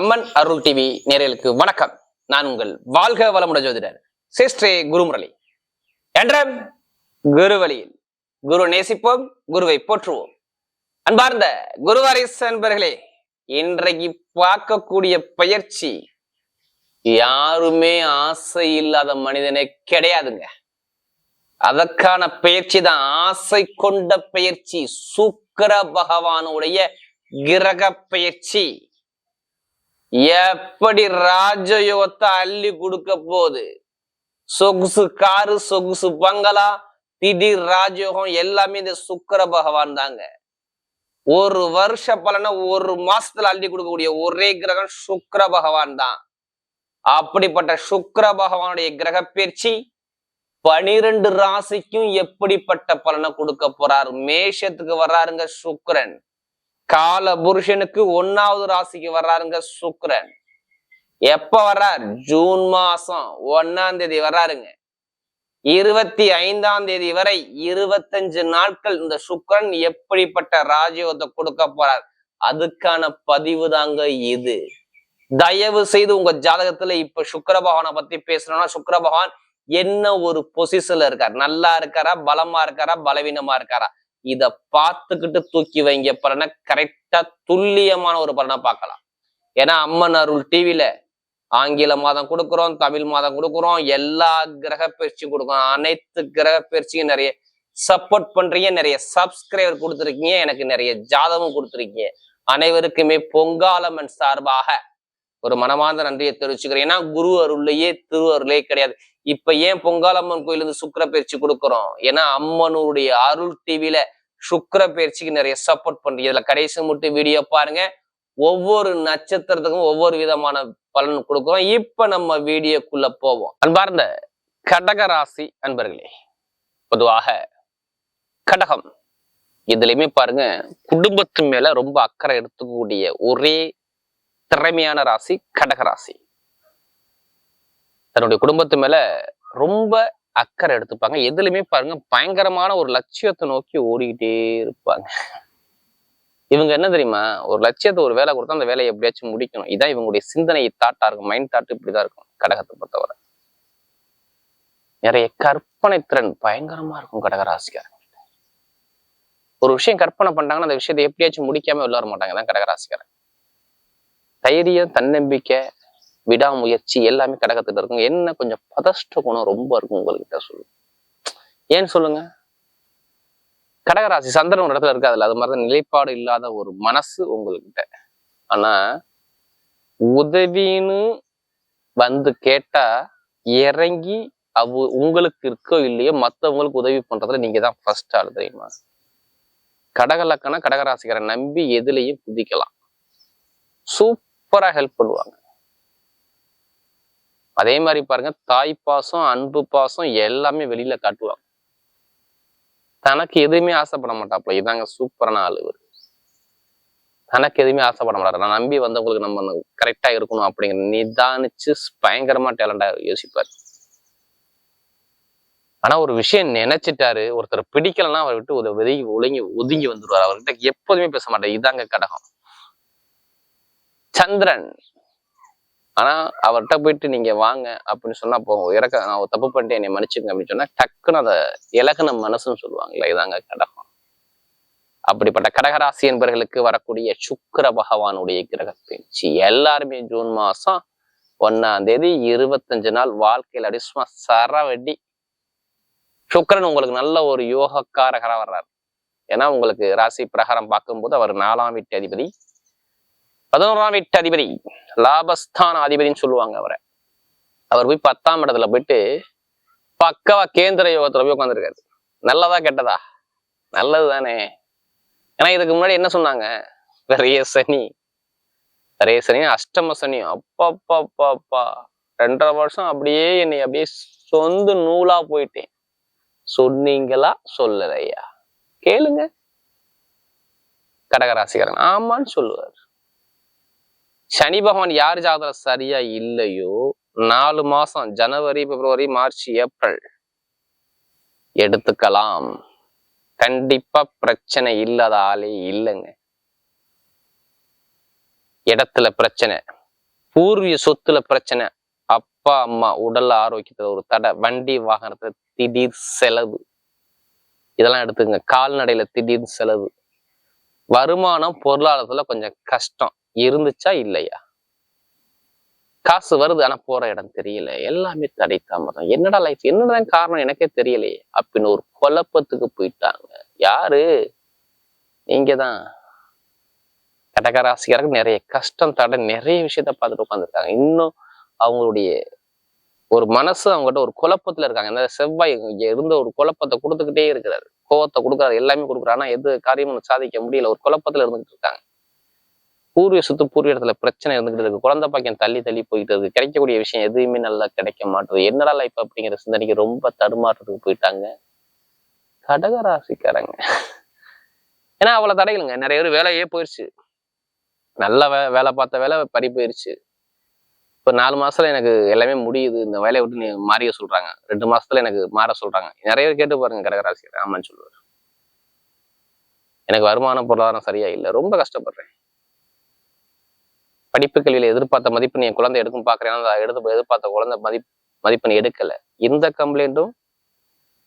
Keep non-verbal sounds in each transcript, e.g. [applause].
அம்மன் அருள் TV நேரலுக்கு வணக்கம். நான் உங்கள் வாழ்க வளமுட ஜோதிடர் சிஸ்ரே குருமுரளி. என்ற குரு வழியில் குரு நேசிப்போம் குருவை போற்றுவோம். அன்பார்ந்த குருவாரிஸ் அன்பர்களே இன்றைக்கு பார்க்கக்கூடிய பயிற்சி யாருமே ஆசை இல்லாத மனிதனே கிடையாதுங்க. அதற்கான பயிற்சி தான் ஆசை கொண்ட பயிற்சி சுக்கர பகவானுடைய கிரக பயிற்சி. எப்படி ராஜயோகத்தை அள்ளி கொடுக்க போகுது? சொகுசு காரு சொகுசு பங்களா திடீர் ராஜயோகம் எல்லாமே இந்த சுக்கர பகவான் தாங்க. ஒரு வருஷ பலனை ஒரு மாசத்துல அள்ளி கொடுக்கக்கூடிய ஒரே கிரகம் சுக்கர பகவான் தான். அப்படிப்பட்ட சுக்கர பகவானுடைய கிரக பயிற்சி பனிரெண்டு ராசிக்கும் எப்படிப்பட்ட பலனை கொடுக்க போறார்? மேஷத்துக்கு வர்றாருங்க சுக்கரன். கால புருஷனுக்கு ஒன்னாவது ராசிக்கு வர்றாருங்க சுக்ரன் எப்ப வர்றார்? ஜூன் மாசம் ஒன்னாம் தேதி வர்றாருங்க. இருபத்தி ஐந்தாம் தேதி வரை இருபத்தஞ்சு நாட்கள் இந்த சுக்ரன் எப்படிப்பட்ட ராஜயோகத்தை கொடுக்க போறார்? அதுக்கான பதிவு தாங்க இது. தயவு செய்து உங்க ஜாதகத்துல இப்ப சுக்கர பகவானை பத்தி பேசணும்னா சுக்கர பகவான் என்ன ஒரு பொசிஷன்ல இருக்கார்? நல்லா இருக்காரா? பலமா இருக்காரா? பலவீனமா இருக்காரா? இத பார்த்துக்கிட்டு தூக்கி வைங்க. பலனை கரெக்டா துல்லியமான ஒரு பலனை பார்க்கலாம். ஏன்னா அம்மன் அருள் டிவில ஆங்கில மாதம் கொடுக்குறோம் தமிழ் மாதம் கொடுக்குறோம் எல்லா கிரக பயிற்சியும் கொடுக்குறோம் அனைத்து கிரக பயிற்சியும் நிறைய சப்போர்ட் பண்றீங்க நிறைய சப்ஸ்கிரைபர் கொடுத்துருக்கீங்க எனக்கு நிறைய ஜாதகம் கொடுத்துருக்கீங்க. அனைவருக்குமே பொங்காலம்மன் சார்பாக ஒரு மனமார்ந்த நன்றியை தெரிவிச்சுக்கிறேன். ஏன்னா குரு அருள்லையே திரு அருளே கிடையாது. இப்ப ஏன் பொங்காலம்மன் கோயில் இருந்து சுக்கர பயிற்சி கொடுக்குறோம்? ஏன்னா அம்மனுடைய அருள் டிவியில சுக்கர பயிற்சிக்கு நிறைய சப்போர்ட் பண்றீங்க. இதுல கடைசி மட்டும் வீடியோ பாருங்க. ஒவ்வொரு நட்சத்திரத்துக்கும் ஒவ்வொரு விதமான பலன் கொடுக்குறோம். இப்ப நம்ம வீடியோக்குள்ள போவோம். அன்பார்ந்த கடக ராசி அன்பர்களே பொதுவாக கடகம். இதுலயுமே பாருங்க குடும்பத்து மேல ரொம்ப அக்கறை எடுத்துக்கக்கூடிய ஒரே திறமையான ராசி கடக ராசி. தன்னுடைய குடும்பத்து மேல ரொம்ப அக்கறை எடுத்துப்பாங்க. எதுலையுமே பாருங்க பயங்கரமான ஒரு லட்சியத்தை நோக்கி ஓடிக்கிட்டே இருப்பாங்க. இவங்க என்ன தெரியுமா? ஒரு லட்சியத்தை ஒரு வேலை கொடுத்தா அந்த வேலையை எப்படியாச்சும் முடிக்கணும். இதான் இவங்களுடைய சிந்தனை தாட்டா இருக்கும். மைண்ட் தாட் இப்படிதான் இருக்கும் கடகத்தை பொறுத்தவரை. நிறைய கற்பனை திறன் பயங்கரமா இருக்கும் கடகராசிக்காரங்க. ஒரு விஷயம் கற்பனை பண்ணாங்கன்னா அந்த விஷயத்தை எப்படியாச்சும் முடிக்காம விளையாட மாட்டாங்க. தான் கடகராசிக்காரன் தைரியம் தன்னம்பிக்கை விடாமுயற்சி எல்லாமே கடகத்துக்கிட்ட இருக்கும். என்ன கொஞ்சம் பதஷ்ட குணம் ரொம்ப இருக்கும் உங்கள்கிட்ட சொல்லுங்க ஏன்னு சொல்லுங்க? கடகராசி சந்திரன் ஒரு இடத்துல இருக்காதுல்ல அது மாதிரி நிலைப்பாடு இல்லாத ஒரு மனசு உங்கள்கிட்ட ஆனா உதவின்னு வந்து கேட்டா இறங்கி அவ உங்களுக்கு இருக்கோ இல்லையோ மத்தவங்களுக்கு உதவி பண்றதுல நீங்க தான் ஃபர்ஸ்ட் ஆள் தெரியுமா? கடகலக்கணம் கடகராசிக்காரன் நம்பி எதுலையும் குதிக்கலாம். சூப்பரா ஹெல்ப் பண்ணுவாங்க. அதே மாதிரி பாருங்க தாய் பாசம் அன்பு பாசம் எல்லாமே வெளியில காட்டுவாங்க. தனக்கு எதுவுமே ஆசைப்பட மாட்டாப்ல இதாங்க சூப்பரான ஆள் இவர். தனக்கு எதுவுமே ஆசைப்பட மாட்டாரு. நான் நம்பி வந்தவங்களுக்கு நம்ம கரெக்டா இருக்கணும் அப்படிங்கிற நிதானிச்சு பயங்கரமா டேலண்டா யோசிப்பாரு. ஆனா ஒரு விஷயம் நினைச்சிட்டாரு ஒருத்தர் பிடிக்கலன்னா அவரை விட்டு ஒரு ஒதுங்கி ஒதுங்கி ஒதுங்கி வந்துருவார். அவர்கிட்ட எப்போதுமே பேச மாட்டார் இதாங்க கடகம். சந்திரன். ஆனா அவர்கிட்ட போயிட்டு நீங்க வாங்க அப்படின்னு சொன்னா அப்போ இறக்க நான் ஒரு தப்பு பண்ணிட்டு என்னை மன்னிச்சுங்க அப்படின்னு சொன்னால் டக்குன்னு அதை இலக்கண மனசுன்னு சொல்லுவாங்கல்ல இதாங்க கடகம். அப்படிப்பட்ட கடகராசி என்பவர்களுக்கு வரக்கூடிய சுக்கர பகவானுடைய கிரக பயிற்சி. எல்லாருமே ஜூன் மாசம் ஒன்னாம் தேதி இருபத்தஞ்சு நாள் வாழ்க்கையில் அப்படி சும்மா சரவெடி. சுக்கிரன் உங்களுக்கு நல்ல ஒரு யோகக்காரகராக வர்றாரு. ஏன்னா உங்களுக்கு ராசி பிரகாரம் பார்க்கும்போது அவர் நாலாம் வீட்டு அதிபதி. பதினோராம் வீட்டு அதிபதி லாபஸ்தான அதிபதினு சொல்லுவாங்க அவரை. அவர் போய் பத்தாம் இடத்துல போயிட்டு பக்கவா கேந்திர யோகத்துல போய் உட்காந்துருக்காரு நல்லதா கெட்டதா? நல்லது தானே ஏன்னா இதுக்கு முன்னாடி என்ன சொன்னாங்க? பெரிய சனி. பெரிய சனி அஷ்டம சனி. அப்பப்பா ரெண்டரை வருஷம் அப்படியே என்னை அப்படியே சொந்து நூலா போயிட்டேன். சொன்னீங்களா? சொல்லலையா? கேளுங்க. கடகராசிக்காரன். ஆமான்னு சொல்லுவார். சனி பகவான் யார் ஜாதகம் சரியா இல்லையோ நாலு மாசம் ஜனவரி பிப்ரவரி மார்ச் ஏப்ரல் எடுத்துக்கலாம். கண்டிப்பா பிரச்சனை இல்லாத ஆளே இல்லைங்க. இடத்துல பிரச்சனை பூர்வீக சொத்துல பிரச்சனை. அப்பா அம்மா உடல் ஆரோக்கியத்துல ஒரு தடை வண்டி வாகனத்துல திடீர் செலவு. இதெல்லாம் எடுத்துங்க கால்நடையில திடீர் செலவு. வருமானம் பொருளாதாரத்துல கொஞ்சம் கஷ்டம். இருந்துச்சா இல்லையா? காசு வருது ஆனா போற இடம் தெரியல. எல்லாமே தடை தாமதம் என்னடா லைஃப் என்னடா காரணம் எனக்கே தெரியலையே. அப்படின்னு ஒரு குழப்பத்துக்கு போயிட்டாங்க. யாரு? நீங்க தான். கடகராசிக்காரங்க நிறைய கஷ்டம் தடை நிறைய விஷயத்த பார்த்துட்டு உட்காந்துருக்காங்க இன்னும் அவங்களுடைய ஒரு மனசு அவங்ககிட்ட ஒரு குழப்பத்துல இருக்காங்க. இந்த செவ்வாய் இங்க இருந்த ஒரு குழப்பத்தை கொடுத்துக்கிட்டே இருக்கிறாரு. கோவத்தை கொடுக்குறாரு எல்லாமே கொடுக்குறாரு. ஆனா எது காரியமும் சாதிக்க முடியல. ஒரு குழப்பத்துல இருந்துகிட்டு இருக்காங்க. பூர்வீக சுத்து பூர்வீக இடத்துல பிரச்சனை இருந்துகிட்டு இருக்கு. குழந்தை பாக்கியம் தள்ளி தள்ளி போயிட்டு இருக்கு கிடைக்கக்கூடிய விஷயம் எதுவுமே நல்லா கிடைக்க மாட்டேது. என்னடா லைஃப் அப்படிங்கிற சிந்தனைக்கு ரொம்ப தடுமாற்றத்துக்கு போயிட்டாங்க. கடகராசிக்காரங்க ஏன்னா அவ்வளவு தடைகளுங்க. நிறைய பேர் வேலையே போயிடுச்சு நல்ல வே வேலை பார்த்த வேலை பறி போயிருச்சு. இப்போ நாலு மாசத்துல எனக்கு எல்லாமே முடியுது. இந்த வேலையை விட்டு நீ மாறிய சொல்றாங்க. ரெண்டு மாசத்துல எனக்கு மாற சொல்றாங்க. நிறைய பேர் கேட்டு பாருங்க கடகராசிக்காரன் ஆமான்னு சொல்லுவார். எனக்கு வருமானம் பொருளாதாரம் சரியா இல்லை. ரொம்ப கஷ்டப்படுறேன். படிப்பு கல்வியில எதிர்பார்த்த மதிப்பெண் என் குழந்தை எடுக்கும் பார்க்குறேன். எடுத்து எதிர்பார்த்த குழந்தை மதிப் மதிப்பெண் எடுக்கல. இந்த கம்ப்ளைண்ட்டும்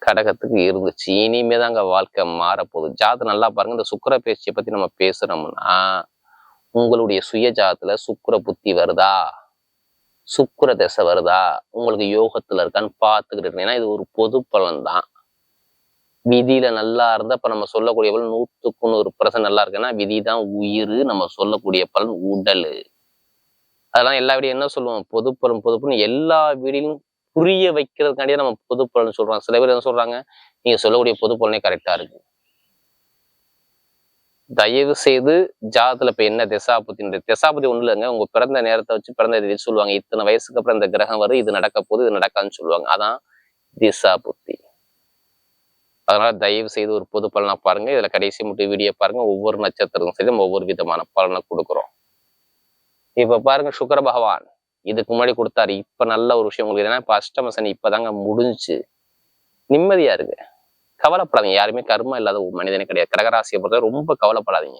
கடகத்துக்கு இருந்துச்சு. இனிமே தாங்க வாழ்க்கை மாறப்போகுது. ஜாதகம் நல்லா பாருங்க. இந்த சுக்கர பேச்சியை பத்தி நம்ம பேசுறோம்னா உங்களுடைய சுய ஜாதத்தில் சுக்கர புத்தி வருதா? சுக்கர திசை வருதா? உங்களுக்கு யோகத்துல இருக்கான்னு பார்த்துக்கிட்டு இருக்கேன் ஏன்னா இது ஒரு பொது பலன் தான் விதியில நல்லா இருந்தா இப்ப நம்ம சொல்லக்கூடிய பலன் நூற்றுக்கு நூறு பர்சன்ட் நல்லா இருக்குன்னா விதி தான் உயிர். நம்ம சொல்லக்கூடிய பலன் உடல். அதெல்லாம் எல்லா வீடியும் என்ன சொல்லுவோம் பொதுப்பலன் பலன் எல்லா வீடியிலும் புரிய வைக்கிறதுக்காண்டியே நம்ம பொதுப்பலன் பலன் சொல்றோம். சில பேர் என்ன சொல்றாங்க? நீங்க சொல்லக்கூடிய பொதுப்பலனே பலனே கரெக்டா இருக்கு. தயவு செய்து ஜாதத்துல இப்ப என்ன திசாபுத்தின் திசாபுத்தி ஒண்ணு இல்லைங்க. உங்க பிறந்த நேரத்தை வச்சு பிறந்த இது சொல்லுவாங்க. இத்தனை வயசுக்கு அப்புறம் இந்த கிரகம் வரும் இது நடக்க போகுது இது நடக்கான்னு சொல்லுவாங்க. அதான் திசா புத்தி அதனால தயவு செய்து ஒரு பொது பலனா பாருங்க. இதுல கடைசி மட்டும் வீடியோ பாருங்க. ஒவ்வொரு நட்சத்திரத்தையும் சரி நம்ம ஒவ்வொரு விதமான பலனை கொடுக்குறோம். இப்ப பாருங்க சுக்கர பகவான். இதுக்கு முன்னாடி கொடுத்தாரு. இப்ப நல்ல ஒரு விஷயம் உங்களுக்கு. ஏன்னா இப்ப அஷ்டமசனி இப்பதாங்க முடிஞ்சு. நிம்மதியா இருக்கு கவலைப்படாதீங்க. யாருமே கர்மம் இல்லாத ஒரு மனிதனே கிடையாது. கடகராசியை பொறுத்த ரொம்ப கவலைப்படாதீங்க.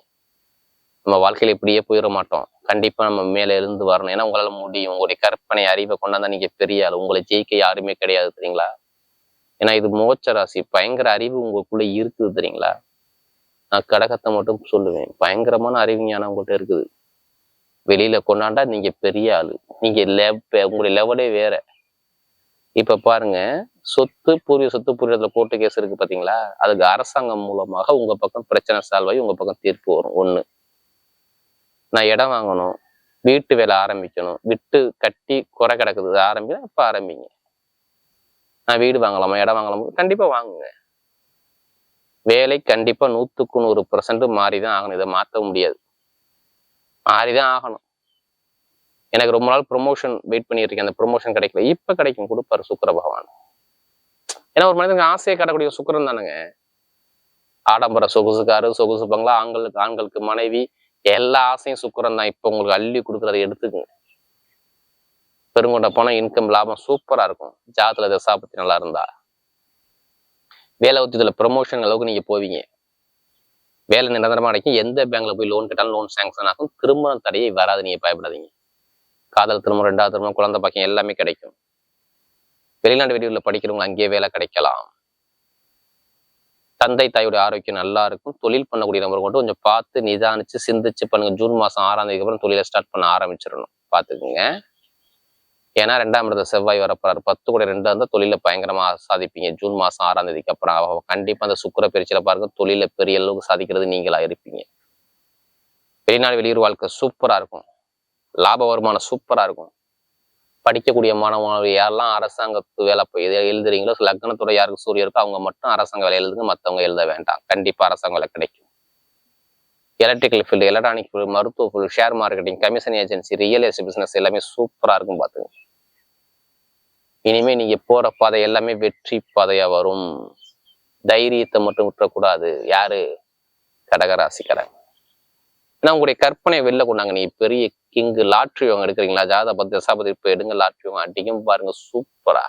நம்ம வாழ்க்கையில இப்படியே போயிட மாட்டோம். கண்டிப்பா நம்ம மேல இருந்து வரணும். ஏன்னா உங்களால முடியும். உங்களுடைய கற்பனை அறிவை கொண்டாந்தா நீங்க பெரிய ஆள். உங்களை ஜெயிக்க யாருமே கிடையாது தெரியுங்களா? ஏன்னா இது மோட்ச ராசி. பயங்கர அறிவு உங்களுக்குள்ள இருக்குது தெரியுங்களா? நான் கடகத்தை மட்டும் சொல்லுவேன். பயங்கரமான அறிவு ஞானம் உங்கள்கிட்ட இருக்குது. வெளியில கொண்டாண்டா நீங்க பெரிய ஆளு. நீங்க உங்களுடைய லெவலே வேற. இப்ப பாருங்க சொத்து பூர்வீக சொத்து பூர்வீகத்துல கோர்ட்டு கேஸ் இருக்கு பாத்தீங்களா? அதுக்கு அரசாங்கம் மூலமாக உங்க பக்கம் பிரச்சனை சால்வ் ஆகி உங்க பக்கம் தீர்ப்பு வரும். ஒண்ணு நான் இடம் வாங்கணும் வீட்டு வேலை ஆரம்பிக்கணும் விட்டு கட்டி குறை கிடக்குது ஆரம்பிக்கணும் இப்ப ஆரம்பிங்க. நான் வீடு வாங்கலாமா இடம் வாங்கலாமா கண்டிப்பா வாங்குங்க. வேலை கண்டிப்பா நூத்துக்கு நூறு பர்சன்ட் மாறிதான் ஆகணும். இதை மாற்ற முடியாது. மாறிதான் ஆகணும். எனக்கு ரொம்ப நாள் ப்ரொமோஷன் வெயிட் பண்ணியிருக்கேன். அந்த ப்ரொமோஷன் கிடைக்கல. இப்ப கிடைக்கும். கொடுப்பாரு சுக்கர பகவான் ஏன்னா ஒரு மனிதனுக்கு ஆசையை காட்டக்கூடிய சுக்கரன் தானுங்க. ஆடம்பர சொகுசுக்காரு சொகுசு பங்களா ஆண்களுக்கு ஆண்களுக்கு மனைவி எல்லா ஆசையும் சுக்கரன் தான். இப்போ உங்களுக்கு அள்ளி கொடுக்குறத எடுத்துக்குங்க. பெருங்கொண்ட போனா இன்கம் லாபம் சூப்பரா இருக்கும். ஜாத்துல தசாபத்தி நல்லா இருந்தா. வேலை உத்தியத்தில் ப்ரொமோஷன் அளவுக்கு நீங்க போவீங்க. வேலை நிரந்தரமாக கிடைக்கும் எந்த பேங்க்ல போய் லோன் கேட்டாலும் லோன் சாங்ஷன் ஆகும். திருமண தடையை வராது. நீங்க பயப்படாதீங்க. காதல் திருமணம் ரெண்டாவது திருமணம் குழந்தை பாக்கியம் எல்லாமே கிடைக்கும். வெளிநாட்டு வெளியூர்ல படிக்கிறவங்க அங்கேயே வேலை கிடைக்கலாம். தந்தை தாயுடைய ஆரோக்கியம் நல்லா இருக்கும். தொழில் பண்ணக்கூடிய நபர் கொண்டு கொஞ்சம் பார்த்து நிதானிச்சு சிந்திச்சு பண்ணுங்க. ஜூன் மாசம் ஆறாம் தேதிக்கு அப்புறம் தொழிலை ஸ்டார்ட் பண்ண ஆரம்பிச்சிடணும். பார்த்துக்குங்க. ஏன்னா ரெண்டாம் இடத்துல செவ்வாய் வரப்போறாரு. பத்து கூட ரெண்டு இருந்தால் தொழில பயங்கரமாக சாதிப்பீங்க ஜூன் மாதம் ஆறாம் தேதிக்கு அப்புறம் கண்டிப்பாக அந்த சுக்கர பிரிச்சில் பாருங்க தொழில பெரிய அளவுக்கு சாதிக்கிறது நீங்களா இருப்பீங்க. வெளிநாடு வெளியூர் வாழ்க்கை சூப்பரா இருக்கும். லாப வருமானம் சூப்பரா இருக்கும். படிக்கக்கூடிய மாணவர்கள் யாரெல்லாம் அரசாங்கத்து வேலை போய் எது எழுதுறீங்களோ லக்னத்துறை யாருக்கு சூரிய இருக்கோ அவங்க மட்டும் அரசாங்க வேலை எழுதுங்க மற்றவங்க எழுத வேண்டாம். கண்டிப்பாக அரசாங்க வேலை கிடைக்கும். எலக்ட்ரிக்கல் ஃபீல்டு எலக்ட்ரானிக் ஃபீல்டு மருத்துவ field share marketing commission agency real estate business எல்லாமே சூப்பராக இருக்கும் பார்த்துங்க இனிமே நீங்க போற பாதை எல்லாமே வெற்றி பாதையா வரும். தைரியத்தை மட்டும் விட்டுறக்கூடாது. யாரு? கடகராசிக்காரங்க. ஏன்னா உங்களுடைய கற்பனை வெளில கொண்டாங்க நீ பெரிய கிங்கு லாட்ரி வாங்க எடுக்கிறீங்களா? ஜாத பத்தி தசாபதி இப்போ எடுங்க லாட்ரி வாங்க. அடிக்கும் பாருங்க சூப்பரா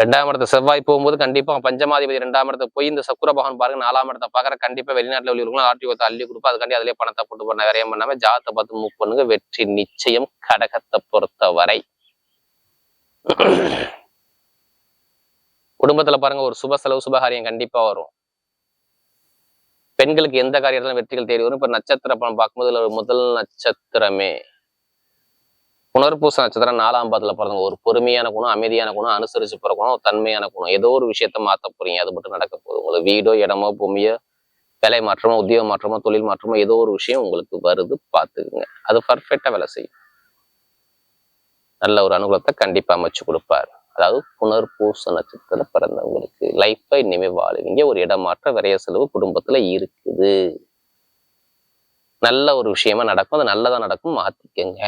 ரெண்டாம் இடத்த செவ்வாய் போகும்போது கண்டிப்பா பஞ்சமாதிபதி ரெண்டாம் இடத்த போய் இந்த சக்குர பகவான் பாருங்க நாலாம் இடத்த பாக்குற கண்டிப்பா வெளிநாட்டுல உள்ளவங்களும் ஆர்டி ஒருத்த அள்ளி கொடுப்பா. அதுக்காண்டி அதுலயே பணத்தை போட்டு போன நிறைய பண்ணாம ஜாதத்தை பார்த்து மூவ் பண்ணுங்க. வெற்றி நிச்சயம் கடகத்தை பொறுத்த வரை [coughs] குடும்பத்துல பாருங்க ஒரு சுப செலவு சுபகாரியம் கண்டிப்பா வரும். பெண்களுக்கு எந்த காரியத்திலும் வெற்றிகள் தேடி வரும். இப்ப நட்சத்திர படம் பார்க்கும்போது ஒரு முதல் நட்சத்திரமே. புனர்பூச நட்சத்திரம் நாலாம் பாதத்துல பிறந்தவங்க. ஒரு பொறுமையான குணம் அமைதியான குணம் அனுசரிச்சு போற குணம் தன்மையான குணம். ஏதோ ஒரு விஷயத்த மாத்த போறீங்க அது மட்டும் நடக்க போகுது. உங்களுக்கு வீடோ இடமோ பூமியோ வேலை மாற்றமோ உத்தியோக மாற்றமோ தொழில் மாற்றமோ ஏதோ ஒரு விஷயம் உங்களுக்கு வருது பார்த்துக்குங்க. அது பர்ஃபெக்டா வேலை செய்யும். நல்ல ஒரு அனுகூலத்தை கண்டிப்பா அமைச்சு கொடுப்பாரு. அதாவது புனர்பூச நட்சத்திரத்துல பிறந்தவங்களுக்கு லைஃப்பை இனிமே வாழுவீங்க. ஒரு இடமாற்ற விரைய செலவு குடும்பத்துல இருக்குது. நல்ல ஒரு விஷயமா நடக்கும். அது நல்லதா நடக்கும் மாத்திக்கங்க.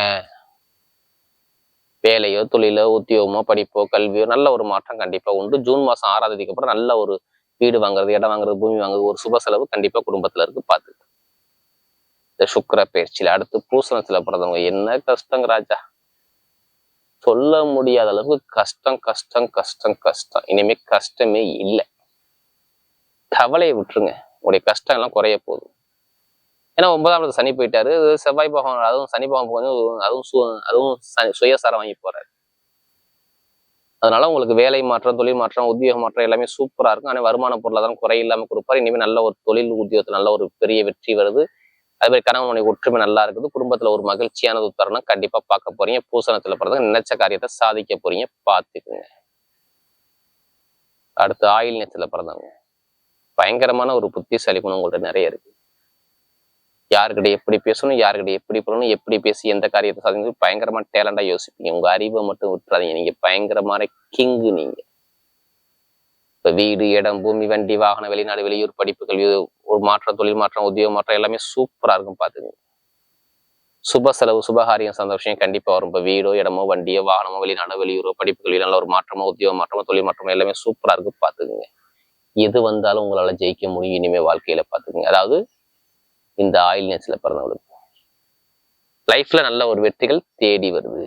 வேலையோ தொழிலோ உத்தியோகமோ படிப்போ கல்வியோ நல்ல ஒரு மாற்றம் கண்டிப்பா உண்டு. ஜூன் மாசம் ஆறாம் தேதிக்கு அப்புறம் நல்ல ஒரு வீடு வாங்குறது இடம் வாங்குறது பூமி வாங்குறது ஒரு சுப செலவு கண்டிப்பா குடும்பத்துல இருக்கு பார்த்து இந்த சுக்கர பயிற்சியில அடுத்து பூசணத்தில் பிறந்தவங்க என்ன கஷ்டங்க ராஜா? சொல்ல முடியாத அளவுக்கு கஷ்டம் கஷ்டம் கஷ்டம் கஷ்டம். இனிமே கஷ்டமே இல்லை. கவலையை விட்டுருங்க. உங்களுடைய கஷ்டம் எல்லாம் குறைய போதும் ஏன்னா ஒன்பதாம் இடத்துல சனி போயிட்டாரு. செவ்வாய் பகவான் அதுவும் சனி பகவான் கொஞ்சம் அதுவும் சு அதுவும் சனி சுயசாரம் வாங்கி போறாரு. அதனால உங்களுக்கு வேலை மாற்றம் தொழில் மாற்றம் உத்தியோக மாற்றம் எல்லாமே சூப்பரா இருக்கும். ஆனால் வருமான பொருளாதாரம் குறை கொடுப்பாரு. இனிமேல் நல்ல ஒரு தொழில் உத்தியோகத்தில் நல்ல ஒரு பெரிய வெற்றி வருது. அதே மாதிரி கணவனுடைய ஒற்றுமை நல்லா இருக்குது. குடும்பத்துல ஒரு மகிழ்ச்சியான தருணம் கண்டிப்பா பார்க்க போறீங்க. பூசணத்துல பிறந்த நினைச்ச காரியத்தை சாதிக்க போறீங்க. பார்த்துக்குங்க. அடுத்து ஆயில் நேரத்துல பிறந்தவங்க. பயங்கரமான ஒரு புத்திசாலி குணம் உங்கள்ட்ட நிறைய இருக்கு. யாருக்கிட்ட எப்படி பேசணும் யாருக்கிட்ட எப்படி பண்ணணும் எப்படி பேசி எந்த காரியத்தை சாதிக்கணும் பயங்கரமா டேலண்டா யோசிப்பீங்க. உங்க அறிவை மட்டும் விட்டுறாதீங்க. நீங்க பயங்கரமான கிங்கு நீங்க. இப்ப வீடு இடம் பூமி வண்டி வாகனம் வெளிநாடு வெளியூர் படிப்பு ஒரு மாற்றம் தொழில் மாற்றம் உத்தியோக மாற்றம் எல்லாமே சூப்பரா இருக்கும் பார்த்துங்க சுப செலவு சுபகாரியம் சந்தோஷம் கண்டிப்பா வரும். இப்போ வீடோ இடமோ வண்டியோ வாகனமோ வெளிநாடோ வெளியூரோ படிப்பு கல்வி நல்ல ஒரு மாற்றமோ உத்தியோக மாற்றமோ தொழில் மாற்றமோ எல்லாமே சூப்பராக இருக்கும் பார்த்துக்குங்க எது வந்தாலும் உங்களால ஜெயிக்க முடியும் இனிமேல் வாழ்க்கையில பார்த்துக்குங்க அதாவது இந்த ஆயில் நேச்சில் பிறந்தவங்களுக்கு. லைஃப்ல நல்ல ஒரு வெற்றிகள் தேடி வருது.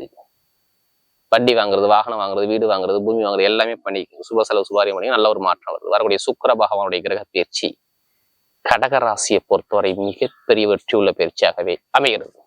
வண்டி வாங்குறது வாகனம் வாங்குறது வீடு வாங்குறது பூமி வாங்குறது எல்லாமே பண்ணி சுப செலவு சுபாரியம் பண்ணி நல்ல ஒரு மாற்றம் வருது. வரக்கூடிய சுக்கர பகவானுடைய கிரக பயிற்சி கடகராசியை பொறுத்தவரை மிகப்பெரிய வெற்றி உள்ள பயிற்சியாகவே அமைகிறது.